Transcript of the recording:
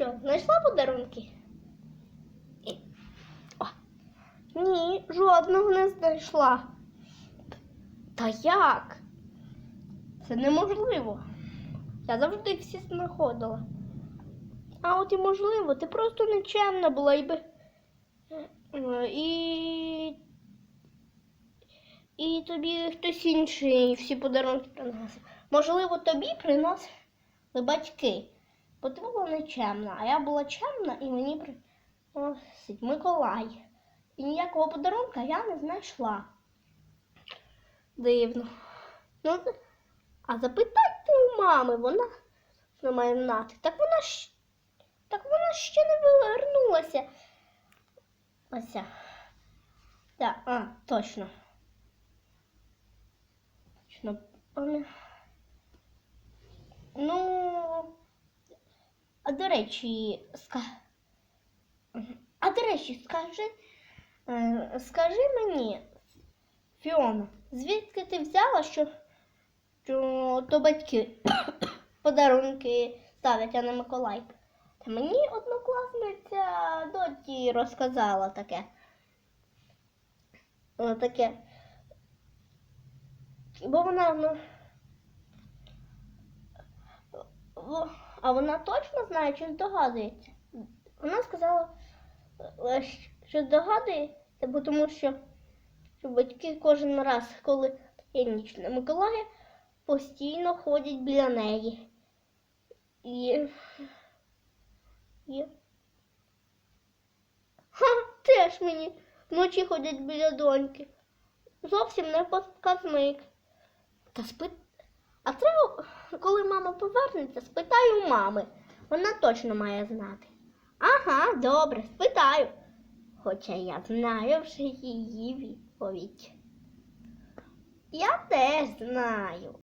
що, знайшла подарунки? О. Ні, жодного не знайшла. Та як? Це неможливо. Я завжди всі знаходила. А от і можливо, ти просто нечемна була і би. І. І тобі хтось інший всі подарунки приносив. Можливо, тобі приносили батьки. Бо ти була нечемна, а я була чемна і мені приносить Миколай. І ніякого подарунка я не знайшла. Дивно. Ну, а запитайте у мами, вона не має знати. Так вона ж так вона ще не повернулася. Ося. Так, а, точно. Точно. Ну, а до речі, ска... А до речі, скажи, е, скажи мені, Фіона, звідки ти взяла, що, що то батьки подарунки ставлять, а не Миколай? Та мені однокласниця Доті розказала таке. О, таке. Бо вона, ну. А вона точно знає, чи здогадується? Вона сказала, е, що здогадується, бо тому що, що батьки кожен раз, коли є ніч на Миколая, постійно ходять біля неї. І. і... Ха, теж мені вночі ходять біля доньки. Зовсім не показник. Та спит... А треба, коли мама повернеться, спитаю мами. Вона точно має знати. Ага, добре, спитаю. Хоча я знаю вже її відповідь. Я теж знаю.